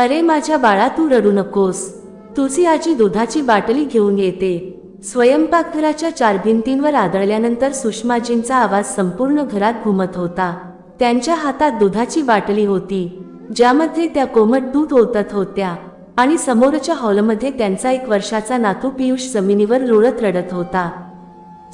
अरे माझ्या बाळा तू रडू नकोस. तुझी आजी दुधाची बाटली घेऊन येते. स्वयंपाकघराच्या चार भिंतींवर आदळल्यानंतर सुषमाजींचा आवाज संपूर्ण घरात घुमत होता. त्यांच्या हातात दुधाची बाटली होती. ज्यामध्ये त्या कोमट दूध ओतत होत्या आणि समोरच्या हॉलमध्ये त्यांचा एक वर्षाचा नातू पियुष जमिनीवर लोळत रडत होता.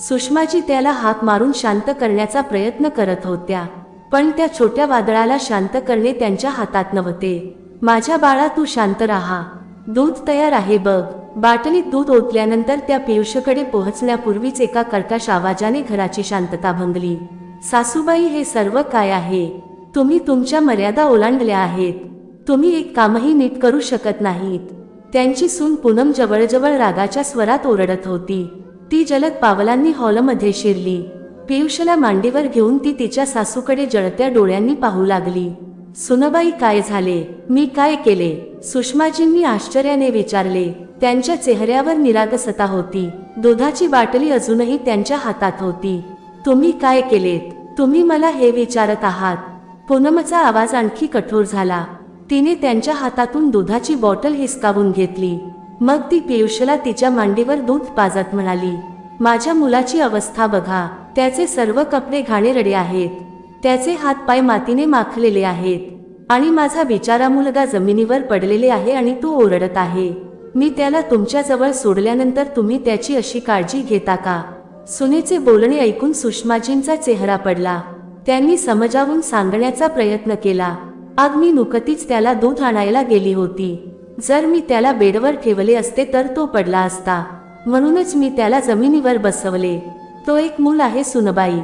सुषमाजी त्याला हाक मारून शांत करण्याचा प्रयत्न करत होत्या पण त्या छोट्या वादळाला शांत करणे त्यांच्या हातात नव्हते. माझ्या बाळा तू शांत राहा. दूध तयार आहे बघ. बाटलीत दूध ओतल्यानंतर त्या पियुषकडे पोहोचण्यापूर्वीच एका कर्कश आवाजाने घराची शांतता भंगली. सासूबाई हे सर्व काय आहे? तुम्ही तुमच्या मर्यादा ओलांडल्या आहेत. तुम्ही एक कामही नीट करू शकत नाहीत. त्यांची सून पूनम जवळजवळ रागाच्या स्वरात ओरडत होती. ती जलद पावलांनी हॉलमध्ये शिरली. पियुषला मांडीवर घेऊन ती तिच्या सासूकडे जळत्या डोळ्यांनी पाहू लागली. सुनबाई काय झाले? मी काय केले? सुषमाजींनी आश्चर्याने विचारले. त्यांच्या चेहऱ्यावर निरागसता होती. दुधाची बाटली अजूनही त्यांच्या हातात होती. तुम्ही काय केलेत? तुम्ही मला हे विचारत आहात. पूनमचा आवाज आणखी कठोर झाला. तिने त्यांच्या हातातून दुधाची बॉटल हिसकावून घेतली. मग ती पियुषला तिच्या मांडीवर दूध पाजत म्हणाली माझ्या मुलाची अवस्था बघा. त्याचे सर्व कपडे घाणेरडे आहेत. त्याचे हात पाय मातीने माखलेले आहेत आणि माझा बिचारा मुलगा जमिनीवर पडलेले आहे आणि तो ओरडत आहे. मी त्याला तुमच्याजवळ सोडल्यानंतर तुम्ही त्याची अशी काळजी घेता का? सुनेचे बोलणे ऐकून सुषमाजींचा चेहरा पडला. त्यांनी समजावून सांगण्याचा प्रयत्न केला. आग मी नुकतीच त्याला दूध आणायला गेली होती. जर मी त्याला बेडवर ठेवले असते तर तो पडला असता. म्हणूनच मी त्याला जमिनीवर बसवले. तो एक मूल आहे सुनबाई.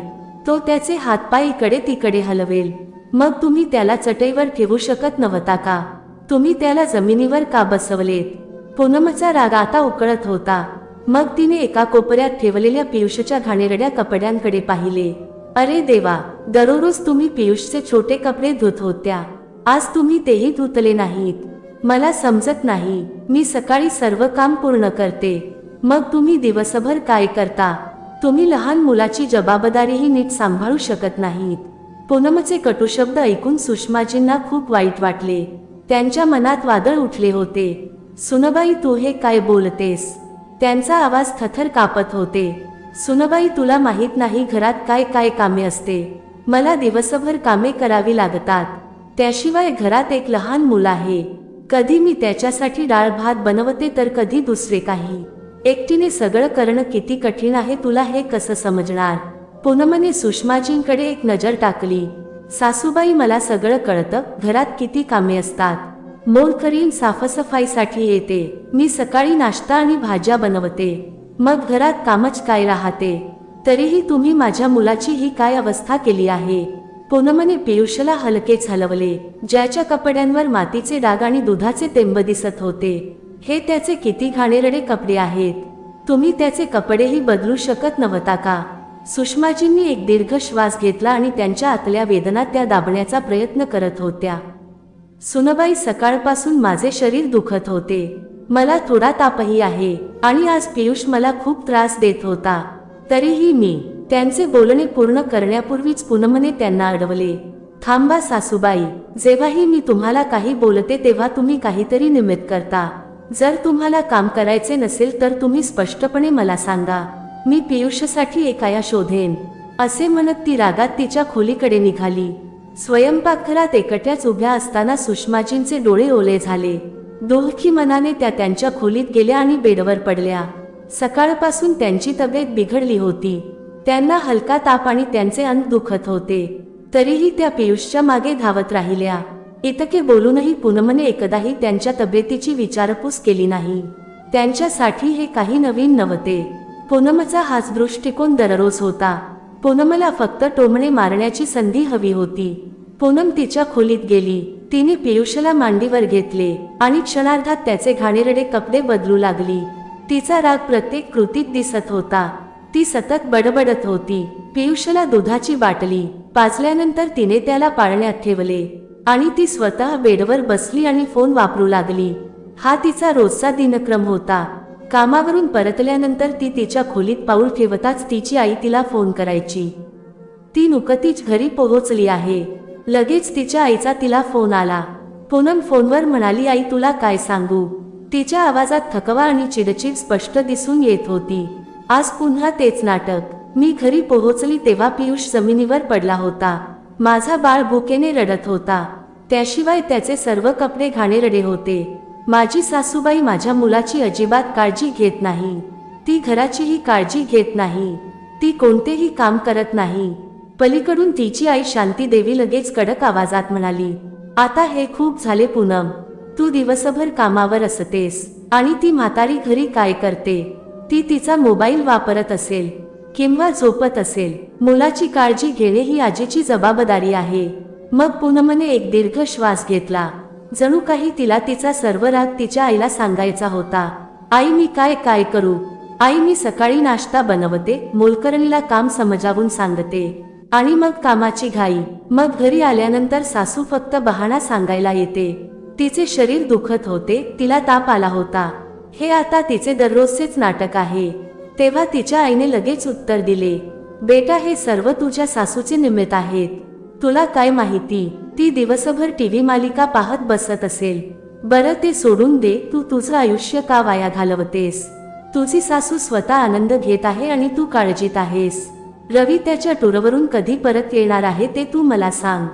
तो त्याचे हातपाय इकडे तिकडे हलवेल. मग तुम्ही त्याला चटईवर ठेवू शकत नव्हता का? तुम्ही त्याला जमिनीवर का बसवलेत? पूनमचा राग आता उकळत होता. मग तिने एका कोपऱ्यात ठेवलेल्या पियुषच्या घाणेरड्या कपड्यांकडे पाहिले. अरे देवा दररोज तुम्ही पियुषचे छोटे कपडे धुत होत्या. आज तुम्ही तेही धुतले नाहीत. मला समजत नाही मी सकाळी सर्व काम पूर्ण करते. मग तुम्ही दिवसभर काय करता? तुम्ही लहान मुलाची जबाबदारीही नीट सांभाळू शकत नाहीत. पूनमचे कटुशब्द ऐकून सुषमाजींना खूप वाईट वाटले. त्यांच्या मनात वादळ उठले होते. सुनबाई तू हे काय बोलतेस? त्यांचा आवाज थथर कापत होते. सुनबाई तुला माहीत नाही घरात काय काय कामे असते. मला दिवसभर कामे करावी लागतात. त्याशिवाय घरात एक लहान मुलं आहे. कधी मी त्याच्यासाठी डाळ भात बनवते तर कधी दुसरे काही. एकटीने सगळं करणं किती कठीण आहे तुला हे कसं समजणार? पूनमने सुषमाजींकडे एक नजर टाकली. सासूबाई मला सगळं कळतं घरात किती कामे असतात. मोल करीन साफसफाईसाठी येते. मी सकाळी नाश्ता आणि भाज्या बनवते. मग घरात कामच काय राहते? तरीही तुम्ही माझ्या मुलाची ही काय अवस्था केली आहे? पूनमने पियुषला हलकेच हलवले ज्याच्या कपड्यांवर मातीचे डाग आणि दुधाचे तेंब दिसत होते. हे त्याचे किती घाणेरडे कपडे आहेत. तुम्ही त्याचे कपडेही बदलू शकत नव्हता का? सुषमाजींनी एक दीर्घ श्वास घेतला आणि त्यांच्या आतल्या वेदना त्या दाबण्याचा प्रयत्न करत होत्या. सुनबाई सकाळपासून माझे शरीर दुखत होते. मला थोडा तापही आहे आणि आज पियुष मला खूप त्रास देत होता. तरीही मी त्यांचे बोलणे पूर्ण करण्यापूर्वीच पुनमने त्यांना अडवले. थांबा सासूबाई जेव्हाही मी तुम्हाला काही बोलते तेव्हा तुम्ही काहीतरी निमित्त करता. जर तुम्हाला काम करायचे नसेल तर तुम्ही स्पष्टपणे मला सांगा. मी पियुषसाठी एकाया शोधेन. असे म्हणत ती रागात तिच्या खोलीकडे निघाली. स्वयंपाकघरात एकट्याच उभ्या असताना सुषमाजींचे डोळे ओले झाले. दोलखी मनाने त्या त्यांच्या खोलीत गेल्या आणि बेडवर पडल्या. सकाळपासून त्यांची तब्येत बिघडली होती. त्यांना हलका ताप आणि त्यांचे अंग दुखत होते. तरीही त्या पियुषच्या मागे धावत राहिल्या. इतके बोलूनही पूनमने एकदाही त्यांच्या तब्येतीची विचारपूस केली नाही. त्यांच्यासाठी हे काही नवीन नव्हते. पूनमचा हाच दृष्टिकोन दररोज होता. पूनमला फक्त टोमणे मारण्याची संधी हवी होती. पूनम तिच्या खोलीत गेली. तिने पियुषला मांडीवर घेतले आणि क्षणार्धात त्याचे घाणेरडे कपडे बदलू लागली. तिचा राग प्रत्येक कृतीत दिसत होता. ती सतत बडबडत होती. पियुषला दुधाची बाटली पाजल्यानंतर तिने त्याला पाळण्यात ठेवले. आणि ती स्वतः बेडवर बसली आणि फोन वापरू लागली. हा तिचा रोजचा दिनक्रम होता. कामावरून परतल्यानंतर ती तिच्या खोलीत पाऊल ठेवताच तिची आई तिला फोन करायची. ती नुकतीच घरी पोहोचली आहे. लगेच तिच्या आईचा तिला फोन आला. पूनम फोनवर म्हणाली आई तुला काय सांगू? तिच्या आवाजात थकवा आणि चिडचिड स्पष्ट दिसून येत होती. आज पुन्हा तेच नाटक. मी घरी पोहोचली तेव्हा पियुष जमिनीवर पडला होता. माझा बाळ भुकेने रडत होता. त्याशिवाय त्याचे सर्व कपडे घाणेरडे होते. माझी सासूबाई माझ्या मुलाची अजिबात काळजी घेत नाही. ती घराचीही काळजी घेत नाही. ती कोणतेही काम करत नाही. पलीकडून तिची आई शांती देवी लगेच कडक आवाजात म्हणाली आता हे खूप झाले पूनम. तू दिवसभर कामावर असतेस आणि ती म्हातारी घरी काय करते? ती तिचा मोबाईल वापरत असेल. किंवा झोपत असेल मुलाची काळजी घेणे ही आजीची जबाबदारी आहे. मग पूनमने एक दीर्घ श्वास घेतला. जणू काही तिला तिचा सर्व राग तिच्या आईला सांगायचा होता. आई मी काय काय करू? आई मी सकाळी नाश्ता बनवते मोलकरणीला काम समजावून सांगते. आणि मग कामाची घाई. मग घरी आल्यानंतर सासू फक्त बहाणा सांगायला येते. तिचे शरीर दुखत होते तिला ताप आला होता. हे आता तिचे दररोजचेच नाटक आहे. तेव्हा तिच्या आईने लगेच उत्तर दिले बेटा हे सर्व तुझ्या सासूचे निमित्त आहेत. तुला काय माहिती ती दिवसभर टीव्ही मालिका पाहत बसत असेल. बरं ते सोडून दे तू तुझं आयुष्य का वाया घालवतेस? तुझी सासू स्वतः आनंद घेत आहे आणि तू काळजीत आहेस. रवी त्याच्या टूरवरून कधी परत येणार आहे ते तू मला सांग.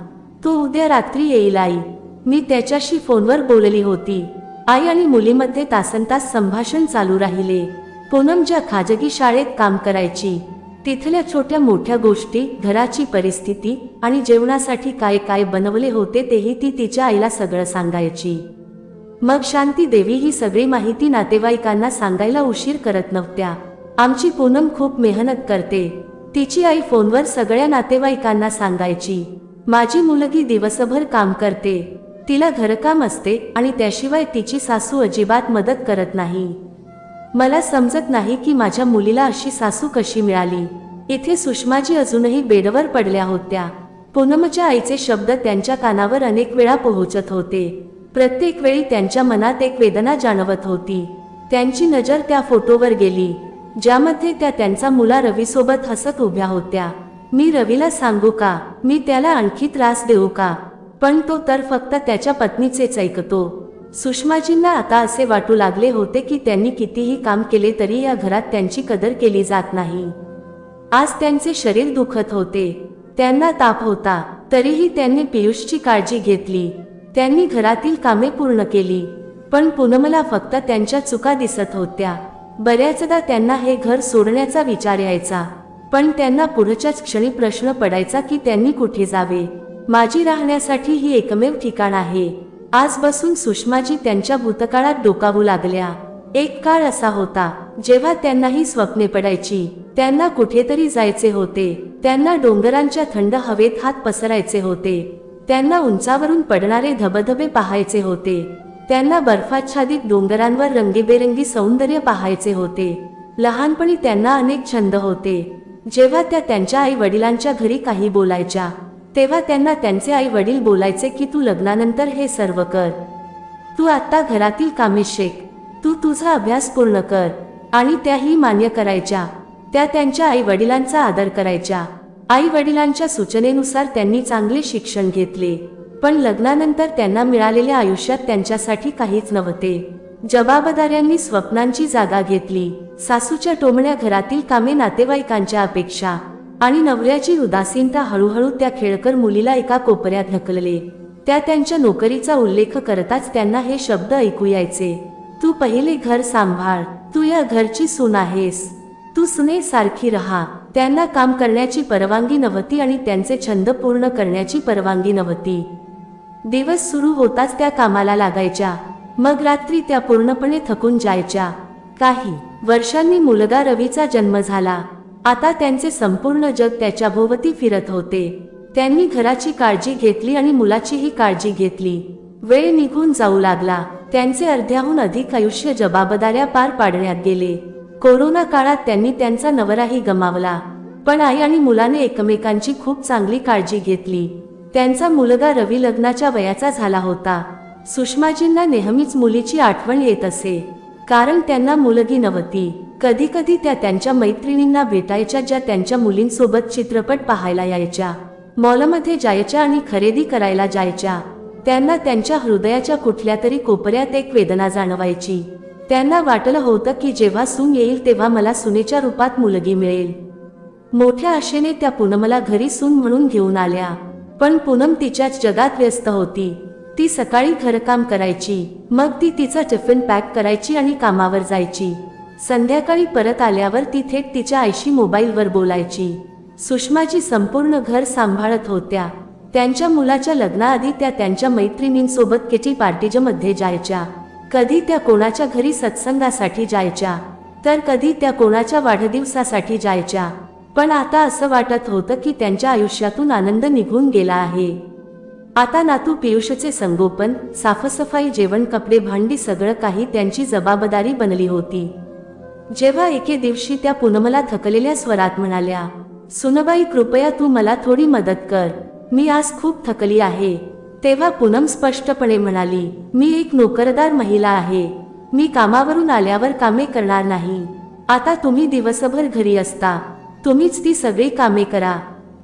तो उद्या रात्री येईल आई. मी त्याच्याशी फोनवर बोलली होती. आई आणि मुलीमध्ये तासनतास संभाषण चालू राहिले. पूनम ज्या खाजगी शाळेत काम करायची. तिथल्या छोट्या मोठ्या गोष्टी घराची परिस्थिती आणि जेवणासाठी काय काय बनवले होते तेही ती तिच्या आईला सगळं सांगायची. मग शांती देवी ही सगळी माहिती नातेवाईकांना सांगायला उशीर करत नव्हत्या. आमची पूनम खूप मेहनत करते. तिची आई फोनवर सगळ्या नातेवाईकांना सांगायची. माझी मुलगी दिवसभर काम करते. तिला घरकाम असते आणि त्याशिवाय तिची सासू अजिबात मदत करत नाही. मला समजत नाही की माझ्या मुलीला अशी सासू कशी मिळाली. इथे सुषमाजी अजूनही बेडवर पडल्या होत्या. पूनमच्या आईचे शब्द त्यांच्या कानावर अनेक वेळा पोहोचत होते. प्रत्येक वेळी त्यांच्या मनात एक वेदना जाणवत होती. त्यांची नजर त्या फोटोवर गेली. ज्यामध्ये त्या त्यांचा मुला रवीसोबत हसत उभ्या होत्या. मी रवीला सांगू का? मी त्याला आणखी त्रास देऊ का? पण तो तर फक्त त्याच्या पत्नीचेच ऐकतो. सुषमाजींना आता असे वाटू लागले होते की त्यांनी कितीही काम केले तरी या घरात त्यांची कदर केली जात नाही. आज त्यांचे शरीर दुखत होते. त्यांना ताप होता. तरीही त्यांनी पियुषची काळजी घेतली. त्यांनी घरातील कामे पूर्ण केली. पण पूनमला फक्त त्यांच्या चुका दिसत होत्या. बऱ्याचदा त्यांना हे घर सोडण्याचा विचार यायचा. पण त्यांना पुढच्याच क्षणी प्रश्न पडायचा की त्यांनी कुठे जावे? माझी राहण्यासाठी ही एकमेव ठिकाण आहे. आज बसून सुषमाजी त्यांच्या भूतकाळात डोकावू लागल्या. एक काळ असा होता जेव्हा त्यांनाही स्वप्ने पडायची. त्यांना कुठेतरी जायचे होते. त्यांना डोंगरांच्या थंड हवेत हात पसरायचे होते. त्यांना उंचावरून पडणारे धबधबे पाहायचे होते. त्यांना बर्फाच्छादित डोंगरांवर रंगीबेरंगी सौंदर्य पाहायचे होते. लहानपणी त्यांना अनेक छंद होते. जेव्हा त्या त्यांच्या आई वडिलांच्या घरी काही बोलायच्या तेव्हा त्यांना त्यांचे आई वडील बोलायचे की तू लग्नानंतर हे सर्व कर. तू आता घरातील कामे शेक. तू तुझा अभ्यास पूर्ण कर. आणि त्याही मान्य करायच्या. त्या त्यांच्या आई वडिलांचा आदर करायच्या. आई वडिलांच्या सूचनेनुसार त्यांनी चांगले शिक्षण घेतले. पण लग्नानंतर त्यांना मिळालेल्या आयुष्यात त्यांच्यासाठी काहीच नव्हते. जबाबदाऱ्यांनी स्वप्नांची जागा घेतली. सासूच्या टोमण्या घरातील कामे नातेवाईकांच्या अपेक्षा. आणि नवऱ्याची उदासीनता हळूहळू त्या खेळकर मुलीला एका कोपऱ्यात ढकलले. त्या त्यांच्या नोकरीचा उल्लेख करताच त्यांना हे शब्द ऐकू यायचे. तू पहिले घर सांभाळ. तू या घरची सून आहेस. तू सुने सारखी रहा. त्यांना काम करण्याची परवानगी नव्हती आणि त्यांचे छंद पूर्ण करण्याची परवानगी नव्हती. दिवस सुरू होताच त्या कामाला लागायच्या. मग रात्री त्या पूर्णपणे थकून जायच्या. काही वर्षांनी मुलगा रवीचा जन्म झाला. आता त्यांचे संपूर्ण जग त्याच्या भोवती फिरत होते. त्यांनी घराची काळजी घेतली आणि मुलाचीही काळजी घेतली. वेळ निघून जाऊ लागला. त्यांचे अर्ध्याहून अधिक आयुष्य जबाबदाऱ्या पार पाडण्यात गेले. कोरोना काळात त्यांनी त्यांचा नवराही गमावला. पण आई आणि मुलाने एकमेकांची खूप चांगली काळजी घेतली. त्यांचा मुलगा रवी लग्नाच्या वयाचा झाला होता. सुषमाजींना नेहमीच मुलीची आठवण येत असे. कारण त्यांना मुलगी नव्हती. कधीकधी त्या त्यांच्या मैत्रिणींना भेटायच्या ज्या त्यांच्या मुलींसोबत चित्रपट पाहायला यायच्या. मॉलमध्ये जायच्या आणि खरेदी करायला जायच्या. त्यांना त्यांच्या हृदयाच्या कुठल्या तरी कोपऱ्यात एक वेदना जाणवायची. त्यांना वाटलं होतं की जेव्हा सून येईल तेव्हा मला सुनेच्या रूपात मुलगी मिळेल. मोठ्या आशेने त्या पूनमला घरी सून म्हणून घेऊन आल्या. पण पूनम तिच्याच जगात व्यस्त होती. ती सकाळी घरकाम करायची. मग ती तिचा टिफिन पॅक करायची आणि कामावर जायची. संध्याकाळी परत आल्यावर ती थेट तिच्या आईशी मोबाईलवर बोलायची. सुषमाजी संपूर्ण घर सांभाळत होत्या. त्यांच्या मुलाच्या लग्नाआधी त्या त्यांच्या मैत्रिणींसोबत किटी पार्टीजमध्ये जायच्या. कधी त्या कोणाच्या घरी सत्संगासाठी जायच्या. तर कधी त्या कोणाच्या वाढदिवसासाठी जायच्या. पण आता असं वाटत होतं की त्यांच्या आयुष्यातून आनंद निघून गेला आहे. आता नातू पियुषचे संगोपन साफसफाई जेवण कपडे भांडी सगळं काही त्यांची जबाबदारी बनली होती. जेव्हा एके दिवशी त्या पूनमला थकलेल्या स्वरात म्हणाल्या सुनबाई कृपया तू मला थोडी मदत कर. मी आज खूप थकली आहे. तेव्हा पूनम स्पष्टपणे म्हणाली मी एक नोकरदार महिला आहे. मी कामावरून आल्यावर कामे करणार नाही. आता तुम्ही दिवसभर घरी असता. तुम्हीच ती सगळी कामे करा.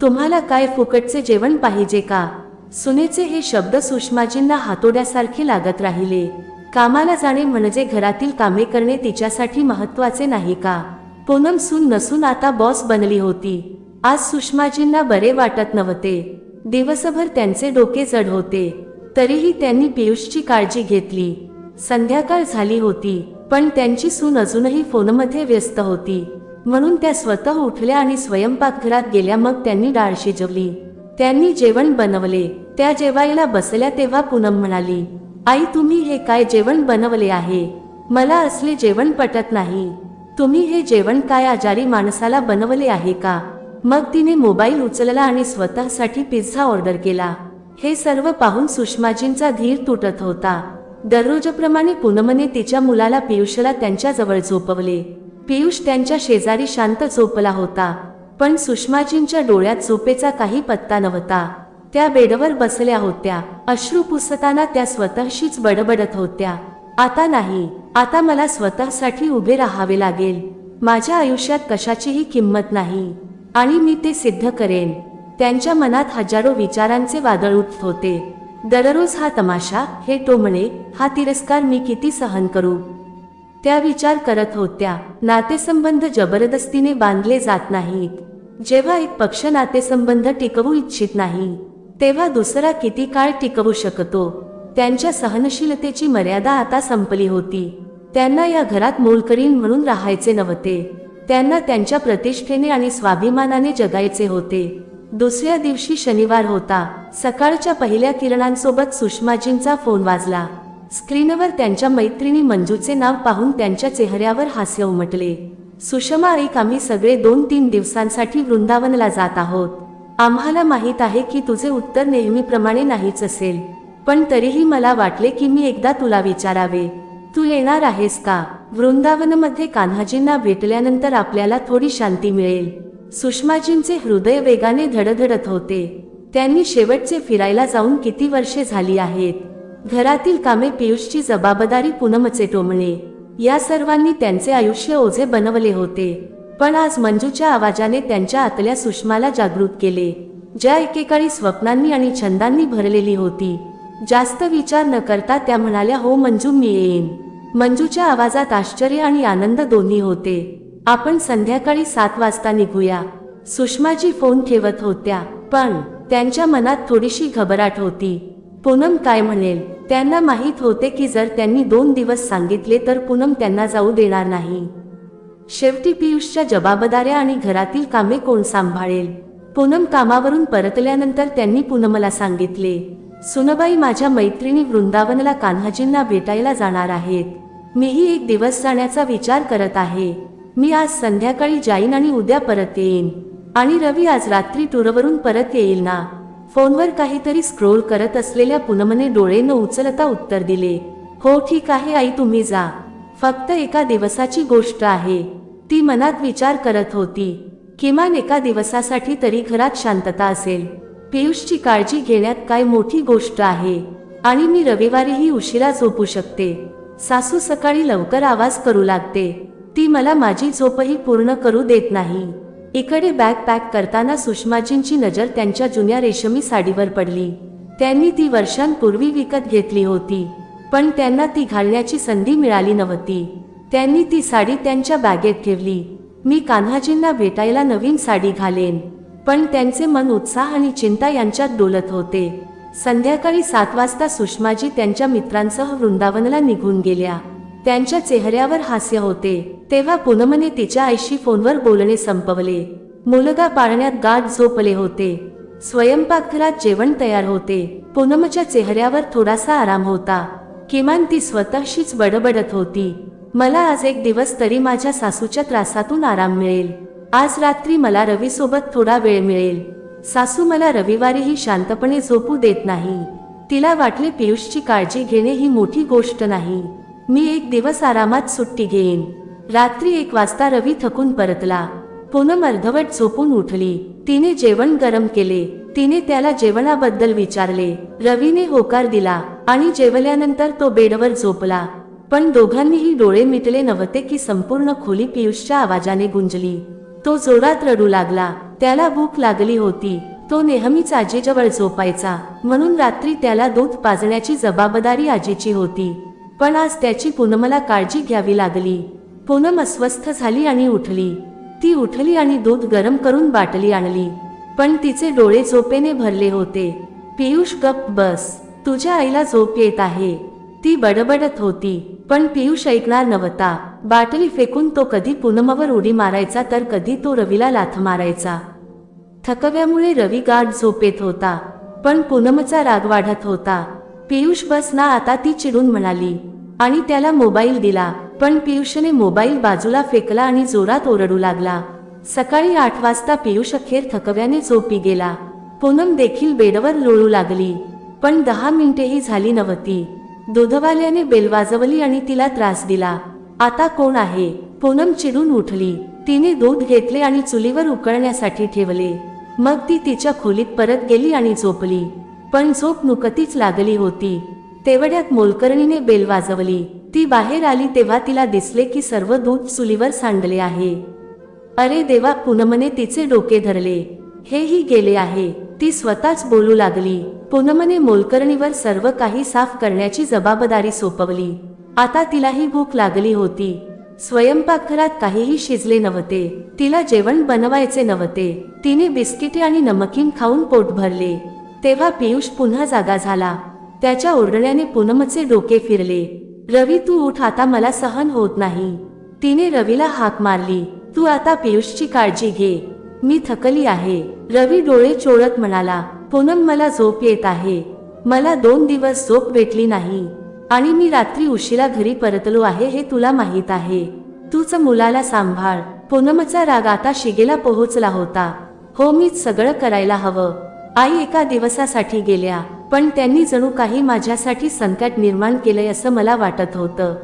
तुम्हाला काय फुकटचे जेवण पाहिजे का? सुनेचे हे शब्द सुषमाजींना हातोड्यासारखे लागत राहिले. कामाला जाणे म्हणजे घरातील कामे करणे तिच्यासाठी महत्त्वाचे नाही का? पूनम सून नसून आता बॉस बनली होती. आज सुषमाजींना बरे वाटत नव्हते. दिवसभर त्यांचे डोके जड होते. तरीही त्यांनी पियुषची काळजी घेतली. संध्याकाळ झाली होती पण त्यांची सून अजूनही फोनमध्ये व्यस्त होती. म्हणून त्या स्वतः उठल्या आणि स्वयंपाकघरात गेल्या मग त्यांनी डाळ शिजवली. त्यांनी जेवण बनवले. त्या जेवायला बसल्या तेव्हा पूनम म्हणाली आई तुम्ही हे काय जेवण बनवले आहे? मला असले जेवण पटत नाही. तुम्ही हे जेवण काय आजारी माणसाला बनवले आहे का? मग तिने मोबाईल उचलला आणि स्वतःसाठी पिझ्झा ऑर्डर केला. हे सर्व पाहून सुषमाजींचा धीर तुटत होता. दररोजप्रमाणे पूनमने तिच्या मुलाला पियुषला त्यांच्याजवळ झोपवले. पियुष त्यांच्या शेजारी शांत झोपला होता. पण सुषमाजींच्या डोळ्यात झोपेचा काही पत्ता नव्हता. त्या बेडवर बसल्या होत्या. अश्रू पुसताना त्या स्वतःशीच बडबडत होत्या. आता नाही आता मला स्वतःसाठी उभे राहावे लागेल. माझ्या आयुष्यात कशाचीही किंमत नाही. आणि मी ते सिद्ध करेन. त्यांच्या मनात हजारो विचारांचे वादळ उठत होते. दररोज हा तमाशा हे टोमणे हा तिरस्कार मी किती सहन करू? त्या विचार करत होत्या. नातेसंबंध जबरदस्तीने बांधले जात नाहीत. जेव्हा एक पक्ष नातेसंबंध टिकवू इच्छित नाही तेव्हा दुसरा किती काळ टिकवू शकतो? त्यांच्या सहनशीलतेची मर्यादा आता संपली होती. त्यांना या घरात मोलकरीण म्हणून राहायचे नव्हते. त्यांना त्यांच्या प्रतिष्ठेने आणि स्वाभिमानाने जगायचे होते. दुसऱ्या दिवशी शनिवार होता. सकाळच्या पहिल्या किरणांसोबत सुषमाजींचा फोन वाजला. स्क्रीनवर त्यांच्या मैत्रिणी मंजूचे नाव पाहून त्यांच्या चेहऱ्यावर हास्य उमटले. सुषमा एक आम्ही सगळे दोन तीन दिवसांसाठी वृंदावनला जात आहोत. आम्हाला माहीत आहे की तुझे उत्तर नेहमीप्रमाणे नाहीच असेल. पण तरीही मला वाटले की मी एकदा तुला विचारावे. तू येणार आहेस का? वृंदावनमध्ये कान्हाजींना भेटल्यानंतर आपल्याला थोडी शांती मिळेल. सुषमाजींचे हृदय वेगाने धडधडत होते. त्यांनी शेवटचे फिरायला जाऊन किती वर्षे झाली आहेत? घरातील कामे पियुषची जबाबदारी पूनमचे टोमणे. या सर्वांनी त्यांचे आयुष्य ओझे बनवले होते. पण आज मंजूच्या आवाजाने त्यांच्या आतल्या सुषमाला जागृत केले. ज्या एकेकाळी स्वप्नांनी आणि छंदांनी भरलेली होती. जास्त विचार न करता त्या म्हणाल्या हो मंजू मी येईन. मंजूच्या आवाजात आश्चर्य आणि आनंद दोन्ही होते. आपण संध्याकाळी सात वाजता निघूया. सुषमाजी फोन ठेवत होत्या पण त्यांच्या मनात थोडीशी घबराट होती. पूनम काय म्हणेल? त्यांना माहीत होते की जर त्यांनी दोन दिवस सांगितले तर पूनम त्यांना जाऊ देणार नाही. शेवटी पियुषच्या जबाबदाऱ्या आणि घरातील कामे कोण सांभाळेल? पूनम कामावरून परतल्यानंतर त्यांनी पूनमला सांगितले सुनबाई माझ्या मैत्रिणी वृंदावनला कान्हाजींना भेटायला जाणार आहेत. मीही एक दिवस जाण्याचा विचार करत आहे. मी आज संध्याकाळी जाईन आणि उद्या परत येईन. आणि रवी आज रात्री टूरवरून परत येईल ना? फोनवर काहीतरी स्क्रोल करत असलेल्या पूनमने डोळे न उचलता उत्तर दिले हो ठीक आहे आई तुम्ही जा. फक्त एका दिवसाची गोष्ट आहे. ती मनात विचार करत होती. किमान एका दिवसासाठी तरी घरात शांतता असेल. पियुषची काळजी घेण्यात काय मोठी गोष्ट आहे. आणि मी रविवारीही उशिरा झोपू शकते. सासू सकाळी लवकर आवाज करू लागते. ती मला माझी झोपही पूर्ण करू देत नाही. इकडे बॅग पॅक करताना सुषमाजींची नजर त्यांच्या जुन्या रेशमी साडीवर पडली. त्यांनी ती वर्षांपूर्वी विकत घेतली होती. पण त्यांना ती घालण्याची संधी मिळाली नव्हती. त्यांनी ती साडी त्यांच्या बॅगेत ठेवली. मी कान्हाजींना भेटायला नवीन साडी घालेन. पण त्यांचे मन उत्साह आणि चिंता यांच्यात डोलत होते. संध्याकाळी सात वाजता सुषमाजी त्यांच्या मित्रांसह वृंदावनला निघून गेल्या. त्यांच्या चेहऱ्यावर हास्य होते. तेव्हा पूनमने तिच्या आईशी फोनवर बोलणे संपवले. मुलगा पाळण्यात गाठ झोपले होते. स्वयंपाकघरात जेवण तयार होते. पूनमच्या चेहऱ्यावर थोडासा आराम होता. किमान ती स्वतःशीच बडबडत होती. मला आज एक दिवस तरी माझ्या सासूच्या त्रासातून आराम मिळेल. आज रात्री मला रवीसोबत थोडा वेळ मिळेल. सासू मला रविवारीही शांतपणे झोपू देत नाही. तिला वाटले पियुषची काळजी घेणे ही मोठी गोष्ट नाही. मी एक दिवस आरामात सुट्टी घेईन. रात्री एक वाजता रवी थकून परतला. पूनम अर्धवट झोपून उठली. तिने जेवण गरम केले. तिने त्याला जेवणाबद्दल विचारले. रवीने होकार दिला. आणि जेवल्यानंतर तो बेडवर झोपला. पण दोघांनीही डोळे मिटले नव्हते की संपूर्ण खोली पियुषच्या आवाजाने गुंजली. तो जोरात रडू लागला. त्याला भूक लागली होती. तो नेहमीच आजीजवळ झोपायचा. म्हणून रात्री त्याला दूध पाजण्याची जबाबदारी आजीची होती. पण आज त्याची पूनमला काळजी घ्यावी लागली. पूनम अस्वस्थ झाली आणि उठली. ती उठली आणि दूध गरम करून बाटली आणली. पण तिचे डोळे झोपेने भरले होते. पियुष गप बस. तुझ्या आईला झोप येत आहे. ती बडबडत होती पण पियुष ऐकणार नव्हता. बाटली फेकून तो कधी पूनमवर उडी मारायचा तर कधी तो रवीला लाथ मारायचा. थकव्यामुळे रवी गाठ झोपेत होता पण पूनमचा राग वाढत होता. पियुष बस ना आता ती चिडून म्हणाली. आणि त्याला मोबाईल दिला पण पियुषने मोबाईल बाजूला फेकला आणि जोरात ओरडू लागला. सकाळी आठ वाजता पियुष अखेर थकव्याने झोपी गेला. पूनम देखील बेडवर लोळू लागली. पण दहा मिनिटेही झाली नव्हती. दूधवाल्याने बेल वाजवली आणि तिला त्रास दिला. आता कोण आहे? पूनम चिडून उठली. तिने दूध घेतले आणि चुलीवर उकळण्यासाठी ठेवले. मग ती तिच्या खोलीत परत गेली आणि झोपली. पण झोप नुकतीच लागली होती. तेवढ्यात मोलकर्णीने बेल वाजवली. ती बाहेर आली तेव्हा तिला दिसले की सर्व दूध चुलीवर सांडले आहे. अरे देवा पूनमने तिचे डोके धरले. हेही गेले आहे. ती स्वतःच बोलू लागली. पूनमने मोलकर्णीवर सर्व काही साफ करण्याची जबाबदारी सोपवली. आता तिलाही भूक लागली होती. स्वयंपाकघरात काहीही शिजले नव्हते. तिला जेवण बनवायचे नव्हते. तिने बिस्किटे आणि नमकीन खाऊन पोट भरले. तेव्हा पियुष पुन्हा जागा झाला. त्याच्या ओरडण्याने पूनमचे डोके फिरले. रवी तू उठ आता मला सहन होत नाही. तिने रवीला हाक मारली. तू आता पियुषची काळजी घे. मी थकली आहे. रवी डोळे चोळत म्हणाला. पूनम मला झोप येत आहे. मला दोन दिवस झोप भेटली नाही. आणि मी रात्री उशिरा घरी परतलो आहे हे तुला माहीत आहे. तूच मुलाला सांभाळ. पूनमचा राग आता शिगेला पोहोचला होता. हो मीच सगळं करायला हवं. आई एका दिवसासाठी गेल्या पण त्यांनी जणू काही माझ्यासाठी संकट निर्माण केलंय असं मला वाटत होतं.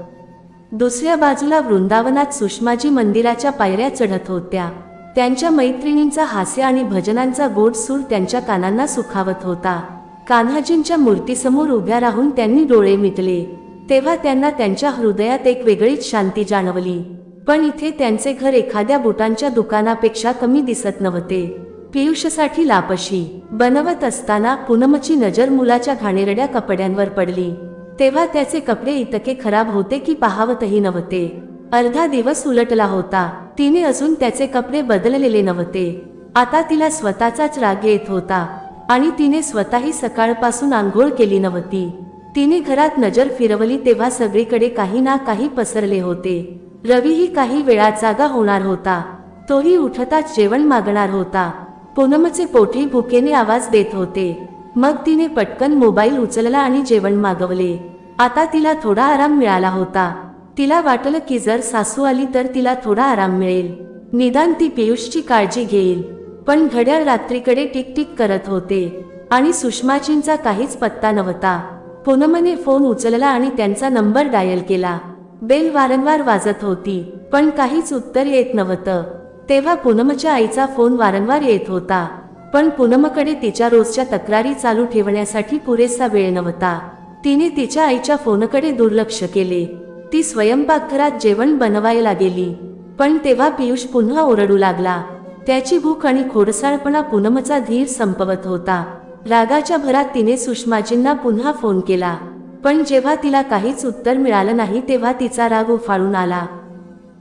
दुसऱ्या बाजूला वृंदावनात सुषमाजी मंदिराच्या पायऱ्या चढत होत्या. त्यांच्या मैत्रिणींचा हास्य आणि भजनांचा गोड सूर त्यांच्या कानांना सुखावत होता. कान्हाजींच्या मूर्तीसमोर उभ्या राहून त्यांनी डोळे मिटले. तेव्हा त्यांना त्यांच्या हृदयात एक वेगळीच शांती जाणवली. पण इथे त्यांचे घर एखाद्या बुटांच्या दुकानापेक्षा कमी दिसत नव्हते. पियुषसाठी लापशी बनवत असताना पूनमची नजर मुलाच्या घाणेरड्या कपड्यांवर पडली. तेव्हा त्याचे कपडे इतके खराब होते की पाहावतही नव्हते. अर्धा दिवस उलटला होता. तिने अजून त्याचे कपडे बदललेले नव्हते. आता तिला स्वतःचाच राग येत होता आणि तिने स्वतःही सकाळपासून आंघोळ केली नव्हती. तिने घरात नजर फिरवली तेव्हा सगळीकडे काही ना काही पसरले होते. रवीही काही वेळा जागा होणार होता. तोही उठताच जेवण मागणार होता. पूनमचे पोटी भुकेने आवाज देत होते. मग तिने पटकन मोबाईल उचलला आणि जेवण मागवले. आता तिला थोडा आराम मिळाला होता. तिला वाटलं की जर सासू आली तर तिला थोडा आराम मिळेल. निदान ती पियुषची काळजी घेईल. पण घड्याळ रात्रीकडे टिकटिक करत होते. आणि सुषमाजींचा काहीच पत्ता नव्हता. पूनमने फोन उचलला आणि त्यांचा नंबर डायल केला. बेल वारंवार वाजत होती पण काहीच उत्तर येत नव्हतं. तेव्हा पूनमच्या आईचा फोन वारंवार येत होता. पण पूनमकडे तिच्या रोजच्या तक्रारी चालू ठेवण्यासाठी पुरेसा वेळ नव्हता. तिने तिच्या आईच्या फोनकडे दुर्लक्ष केले. ती स्वयंपाकघरात जेवण बनवायला गेली. पण तेव्हा पियुष पुन्हा ओरडू लागला. त्याची भूक आणि खोडसाळपणा पूनमचा धीर संपवत होता. रागाच्या भरात तिने सुषमाजींना पुन्हा फोन केला. पण जेव्हा तिला काहीच उत्तर मिळालं नाही तेव्हा तिचा राग उफाळून आला.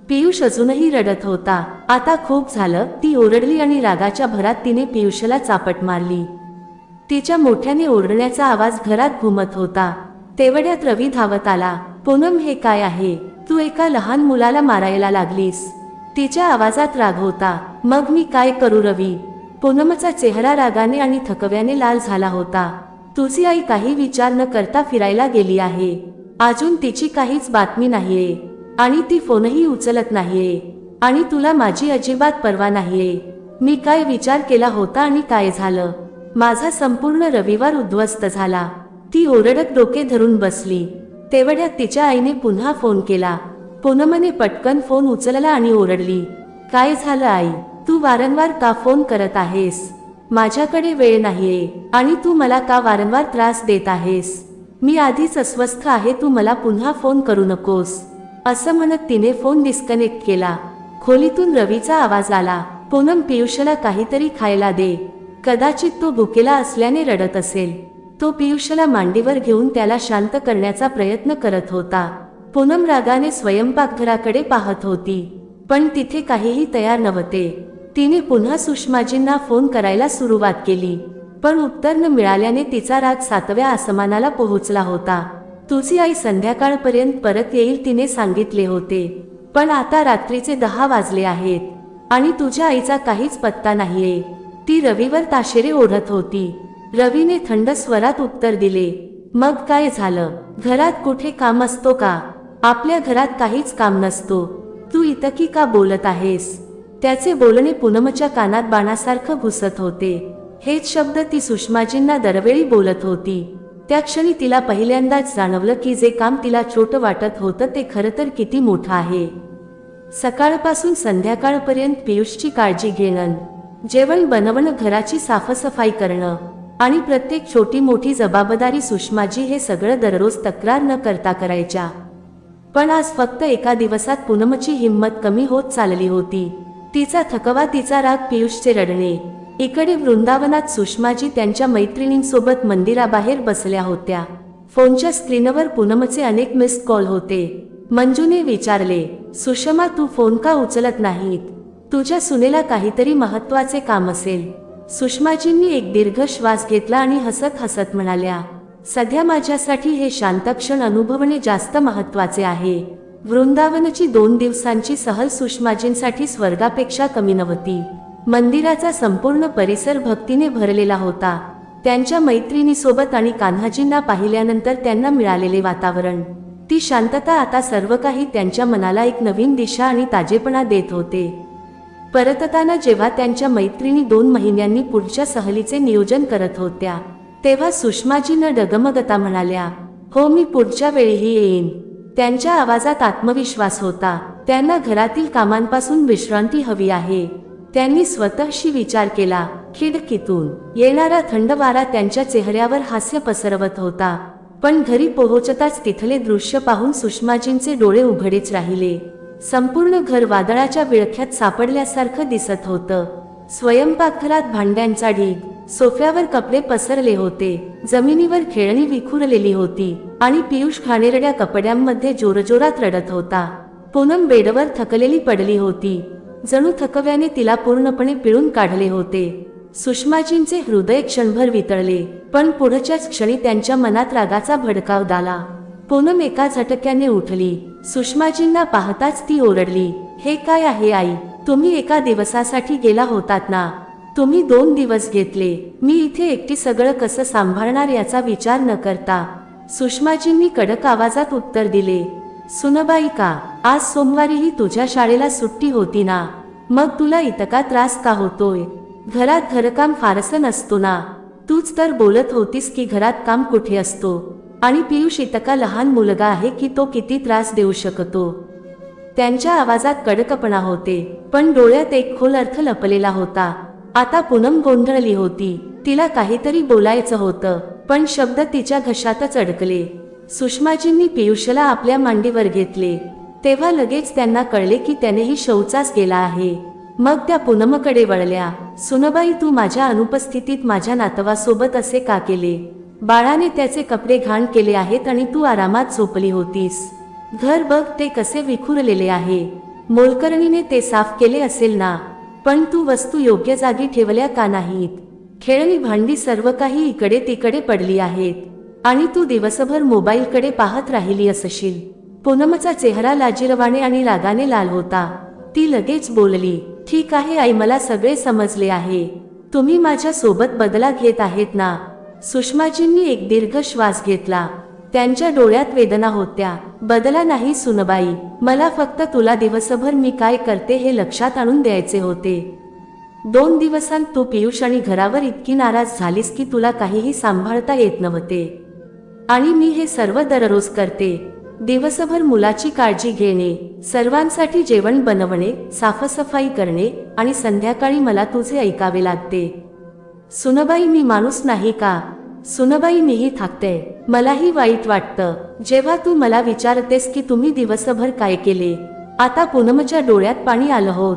पियुष अजूनही रडत होता. आता खूप झालं. ती ओरडली आणि रागाच्या भरात तिने पियुषला चापट मारली. तिच्या मोठ्याने ओरडण्याचा आवाज घरात घुमत होता. तेवढ्यात रवी धावत आला. पूनम हे काय आहे? तू एका लहान मुलाला मारायला लागलीस. तिच्या आवाजात राग होता. मग मी काय करू रवी? पूनमचा चेहरा रागाने आणि थकव्याने लाल झाला होता. तुझी आई काही विचार न करता फिरायला गेली आहे. अजून तिची काहीच बातमी नाहीये. आणि ती फोनही उचलत नाहीये. आणि तुला माझी अजिबात पर्वा नाहीये. मी काय विचार केला होता आणि काय झालं? माझा संपूर्ण रविवार उद्ध्वस्त झाला. ती ओरडत डोके धरून बसली. तेवढ्यात तिच्या आईने पुन्हा फोन केला. पूनमने पटकन फोन उचलला आणि ओरडली काय झालं आई? तू वारंवार का फोन करत आहेस? माझ्याकडे वेळ नाहीये आणि तू मला का वारंवार त्रास देत आहेस? मी आधीच अस्वस्थ आहे तू मला पुन्हा फोन करू नकोस. असं म्हणत तिने फोन डिस्कनेक्ट केला. खोलीतून रवीचा आवाज आला पूनम पियुषला काहीतरी खायला दे. कदाचित तो भुकेला असल्याने रडत असेल. तो पियुषला मांडीवर घेऊन त्याला शांत करण्याचा प्रयत्न करत होता. पूनम रागाने स्वयंपाकघराकडे पाहत होती. पण तिथे काहीही तयार नव्हते. तिने पुन्हा सुषमाजींना फोन करायला सुरुवात केली. पण उत्तर न मिळाल्याने तिचा राग सातव्या आसमानाला पोहोचला होता. तुझी आई संध्याकाळपर्यंत परत येईल तिने सांगितले होते. पण आता रात्रीचे दहा वाजले आहेत. आणि तुझ्या आईचा काहीच पत्ता नाहीये. ती रवीवर ताशेरे ओढत होती. रवीने थंड स्वरात उत्तर दिले मग काय झालं? घरात कुठे काम असतो का? आपल्या घरात काहीच काम नसतो. तू इतकी का बोलत आहेस? त्याचे बोलणे पूनमच्या कानात बाणासारखं घुसत होते. हेच शब्द ती सुषमाजींना दरवेळी बोलत होती. त्या क्षणी तिला पहिल्यांदाच जाणवलं की जे काम तिला छोट वाटत होतं ते खरं तर किती मोठं आहे. सकाळपासून संध्याकाळपर्यंत पियुषची काळजी घेणं जेवण बनवणं घराची साफसफाई करणं आणि प्रत्येक छोटी मोठी जबाबदारी सुषमाजी हे सगळं दररोज तक्रार न करता करायच्या. पण आज फक्त एका दिवसात पूनमची हिंमत कमी होत चालली होती. तिचा थकवा तिचा राग पियुषचे रडणे. इकडे वृंदावनात सुषमाजी त्यांच्या मैत्रिणींसोबत मंदिराबाहेर बसल्या होत्या. फोनच्या स्क्रीनवर पूनमचे अनेक मिस्ड कॉल होते. मंजूने विचारले सुषमा तू फोन का उचलत नाहीत? तुझ्या सुनेला काहीतरी महत्त्वाचे काम असेल. सुषमाजींनी एक दीर्घ श्वास घेतला आणि हसत हसत म्हणाल्या सध्या माझ्यासाठी हे शांत क्षण अनुभवणे जास्त महत्त्वाचे आहे. वृंदावनची दोन दिवसांची सहल सुषमाजींसाठी स्वर्गापेक्षा कमी नव्हती. मंदिराचा संपूर्ण परिसर भक्तीने भरलेला होता. त्यांच्या मैत्रिणीसोबत आणि कान्हाजींना पाहिल्यानंतर त्यांना मिळालेले वातावरण. ती शांतता आता सर्व काही त्यांच्या मनाला एक नवीन दिशा आणि ताजेपणा देत होते. परतताना जेव्हा त्यांच्या मैत्रिणी दोन महिन्यांनी पुढच्या सहलीचे नियोजन करत होत्या तेव्हा सुषमाजीनं डगमगता म्हणाल्या हो मी पुढच्या वेळीही येईन. त्यांच्या आवाजात आत्मविश्वास होता. त्यांना घरातील कामांपासून विश्रांती हवी आहे. त्यांनी स्वतःशी विचार केला खिडकीतून येणारा थंड वारा त्यांच्या चेहऱ्यावर हास्य पसरवत होता. पण घरी पोहोचताच तिथले दृश्य पाहून सुषमाजींचे डोळे उघडेच राहिले. संपूर्ण घर वादळाच्या विळख्यात सापडल्यासारखं दिसत होतं. स्वयंपाकघरात भांड्यांचा ढीग सोफ्यावर कपडे पसरले होते जमिनीवर खेळणी विखुरलेली होती आणि पियुष घाणेरड्या कपड्यांमध्ये जोरजोरात रडत होता. पूनम बेडवर थकलेली पडली होती. जणू थकव्याने तिला पूर्णपणे पिळून काढले होते. सुषमाजींचे हृदय क्षणभर वितळले पण पुढच्याच क्षणी त्यांच्या मनात रागाचा भडकाव दाला पूनम एका झटक्याने उठली. सुषमाजींना पाहताच ती ओरडली हे काय आहे आई? तुम्ही एका दिवसासाठी गेला होतात ना? तुम्ही दोन दिवस घेतले. मी इथे एकटी सगळं कसं सांभाळणार याचा विचार न करता. सुषमाजींनी कडक आवाजात उत्तर दिले सुनबाई का आज सोमवारीही तुझ्या शाळेला सुट्टी होती ना? मग तुला इतका त्रास का होतोय? घरात घरकाम फारसं नसतो ना? तूच तर बोलत होतीस की घरात काम कुठे असतो? आणि पियुष इतका लहान मुलगा आहे की तो किती त्रास देऊ शकतो. त्यांच्या आवाजात कडकपणा होते पण डोळ्यात एक खोल अर्थ लपलेला होता. आता पूनम गोंधळली होती. तिला काहीतरी बोलायचं होतं पण शब्द तिच्या घशातच अडकले. सुषमाजींनी पियुषला आपल्या मांडीवर घेतले. तेव्हा लगेच त्यांना कळले की त्यानेही शौचास गेला आहे. मग त्या पूनमकडे वळल्या सुनबाई तू माझ्या अनुपस्थितीत माझ्या नातवासोबत असे का केले? बाळाने त्याचे कपडे घाण केले आहेत आणि तू आरामात झोपली होतीस. घर बघ ते कसे विखुरलेले आहे. मोलकरणीने ते साफ केले असेल ना? पण तू वस्तू योग्य जागी ठेवल्या का नाहीत? खेळणी भांडी सर्व काही इकडे तिकडे पडली आहेत. आणि तू दिवसभर मोबाईलकडे पाहत राहिली असशील. पूनमचा चेहरा लाजिरवाने आणि रागाने लाल होता. ती लगेच बोलली ठीक आहे आई मला सगळे समजले आहे. तुम्ही माझ्या सोबत बदला घेत आहेत ना? सुषमाजींनी एक दीर्घ श्वास घेतला. त्यांच्या डोळ्यात वेदना होत्या. बदला नाही सुनबाई. मला फक्त तुला दिवसभर मी काय करते हे लक्षात आणून द्यायचे होते. दोन दिवसांत तू पियुष आणि घरावर इतकी नाराज झालीस की तुला काहीही सांभाळता येत नव्हते. आणि मी हे सर्व दररोज करते. दिवसभर मुलाची काळजी घेणे सर्वांसाठी जेवण बनवणे साफसफाई करणे आणि संध्याकाळी मला तुझे ऐकावे लागते. सुनबाई मी माणूस नाही का? सुनबाई मीही थाकते. मलाही वाईट वाटतं. जेव्हा तू मला विचारतेस की तुम्ही दिवसभर काय केले? आता पूनमच्या डोळ्यात पाणी आलं होत.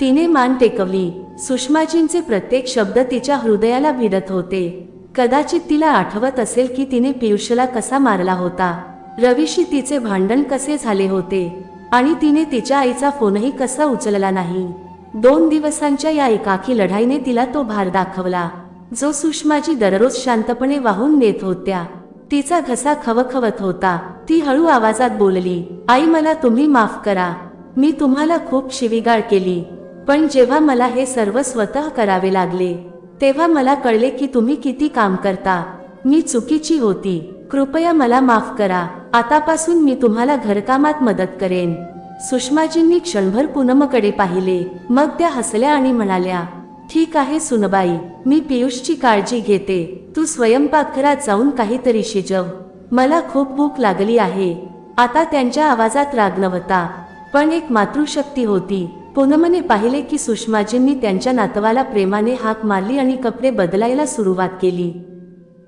तिने मान टेकवली. सुषमाजींचे प्रत्येक शब्द तिच्या हृदयाला भिडत होते. कदाचित तिला आठवत असेल की तिने पियुषला कसा मारला होता. रवीशी तिचे भांडण कसे झाले होते? आणि तिने तिच्या आईचा फोनही कसा उचलला नाही? दोन दिवसांच्या या एकाकी लढाईने तिला तो भार दाखवला. जो सुषमाजी दररोज शांतपणे वाहून नेत होत्या. तिचा घसा खवखवत होता. ती हळू आवाजात बोलली आई मला तुम्ही माफ करा. मी तुम्हाला खूप शिवीगाळ केली. पण जेव्हा मला हे सर्व स्वतः करावे लागले तेव्हा मला कळले की तुम्ही किती काम करता. मी चुकीची होती. कृपया मला माफ करा. आतापासून मी तुम्हाला घरकामात मदत करेन. सुषमाजींनी क्षणभर पूनमकडे पाहिले. मग त्या हसल्या आणि म्हणाल्या ठीक आहे सुनबाई मी पियुषची काळजी घेते. तू स्वयंपाकघरात जाऊन काहीतरी शिजव. मला खूप भूक लागली आहे. आता त्यांच्या आवाजात राग नव्हता पण एक मातृशक्ती होती. पूनमने पाहिले की सुषमाजींनी त्यांच्या नातवाला प्रेमाने हाक मारली आणि कपडे बदलायला सुरुवात केली.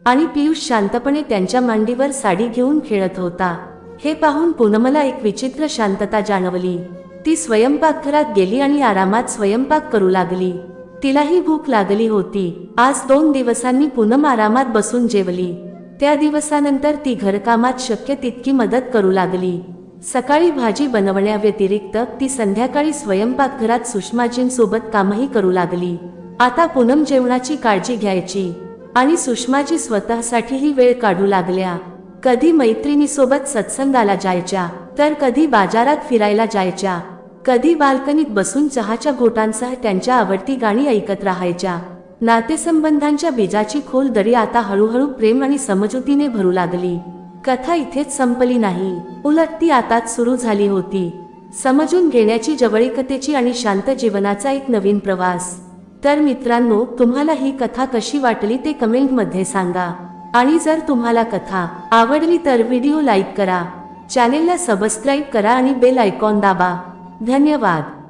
आणि पियुष शांतपणे त्यांच्या मांडीवर साडी घेऊन खेळत होता. हे पाहून पूनमला एक विचित्र शांतता जाणवली. ती स्वयंपाकघरात गेली आणि आरामात स्वयंपाक करू लागली. तिलाही भूक लागली होती. आज दोन दिवसांनी पूनम आरामात बसून जेवली. त्या दिवसानंतर ती घरकामात शक्य तितकी मदत करू लागली. सकाळी भाजी बनवण्याव्यतिरिक्त ती संध्याकाळी स्वयंपाकघरात सुषमाजींसोबत कामही करू लागली. आता पूनम जेवणाची काळजी घ्यायची आणि सुषमाजी स्वतःसाठीही वेळ काढू लागल्या. कधी मैत्रिणीसोबत सत्संगाला जायच्या तर कधी बाजारात फिरायला जायच्या कधी बाल्कनीत बसून चहाच्या घोटांसह त्यांच्या आवडती गाणी ऐकत राहायच्या. नातेसंबंधांच्या बीजाची खोल दरी आता हळूहळू प्रेम आणि समजुतीने भरू लागली. कथा इथेच संपली नाही. उलट ती आताच सुरू झाली होती. समजून घेण्याची जवळीकतेची आणि शांत जीवनाचा एक नवीन प्रवास. तर मित्रांनो तुम्हाला ही कथा कशी वाटली ते कमेंटमध्ये सांगा. आणि जर तुम्हाला कथा आवडली तर व्हिडिओ लाईक करा. चॅनेलला सबस्क्राईब करा आणि बेल आयकॉन दाबा. धन्यवाद.